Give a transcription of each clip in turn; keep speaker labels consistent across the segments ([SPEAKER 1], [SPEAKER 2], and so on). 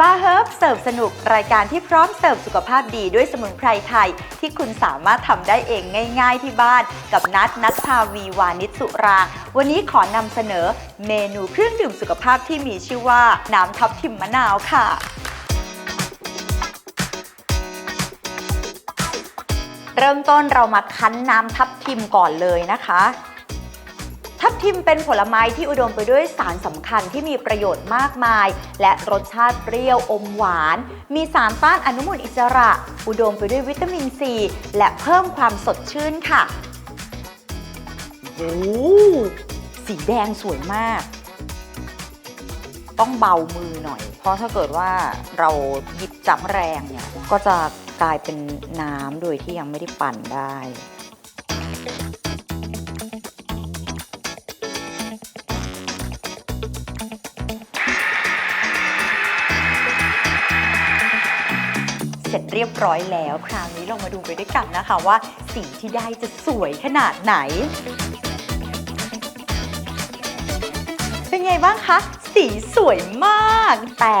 [SPEAKER 1] บาร์เฮิร์บเสิร์ฟสนุกรายการที่พร้อมเสิร์ฟสุขภาพดีด้วยสมุนไพรไทย ที่คุณสามารถทำได้เองง่ายๆที่บ้าน กับนัทนัทชาวีวานิสุรา วันนี้ขอนำเสนอเมนูเครื่องดื่มสุขภาพที่มีชื่อว่า น้ำทับทิมมะนาวค่ะเริ่มต้นเรามาคั้นน้ำทับทิมก่อนเลยนะคะ ทับทิมเป็นผลไม้ที่อุดมไปด้วยสารสำคัญที่มีประโยชน์มากมาย และรสชาติเปรี้ยวอมหวาน มีสารต้านอนุมูลอิสระ อุดมไปด้วยวิตามินซี และเพิ่มความสดชื่นค่ะโอ้โหสีแดงสวยมาก ต้องเบามือหน่อย เพราะถ้าเกิดว่าเราหยิบจับแรงเนี่ย ก็จะกลายเป็นน้ำโดยที่ยังไม่ได้ปั่นได้ ร็จเรียบร้อยแล้ว คราวนี้เรามาดูไปด้วยกันนะคะว่าสีที่ได้จะสวยขนาดไหน เป็นไงบ้างคะ สีสวยมาก แต่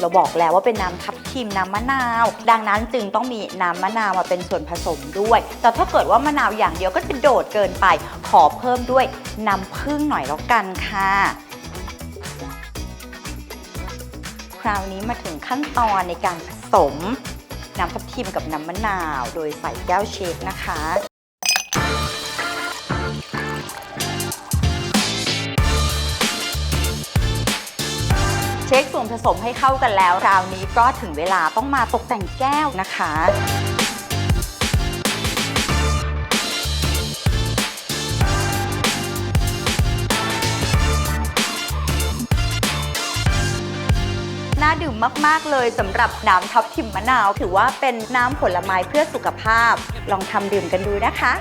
[SPEAKER 1] เราบอกแล้วว่าเป็นน้ำทับทิมน้ำมะนาว ดังนั้นจึงต้องมีน้ำมะนาวมาเป็นส่วนผสมด้วย แต่ถ้าเกิดว่ามะนาวอย่างเดียวก็จะโดดเกินไป ขอเพิ่มด้วยน้ำผึ้งหน่อยแล้วกันค่ะคราวนี้มาถึงขั้นตอนในการผสม น้ำทับทิมกับน้ำมะนาว โดยใส่แก้วเชฟนะคะเช็คส่วนผสมให้เข้ากันแล้ว คราวนี้ก็ถึงเวลาต้องมาตกแต่งแก้วนะคะาดื่มมาก ๆ เลยสำหรับน้ำทับทิมมะนาว ถือว่าเป็นน้ำผลไม้เพื่อสุขภาพ ลองทำดื่มกันดูนะคะ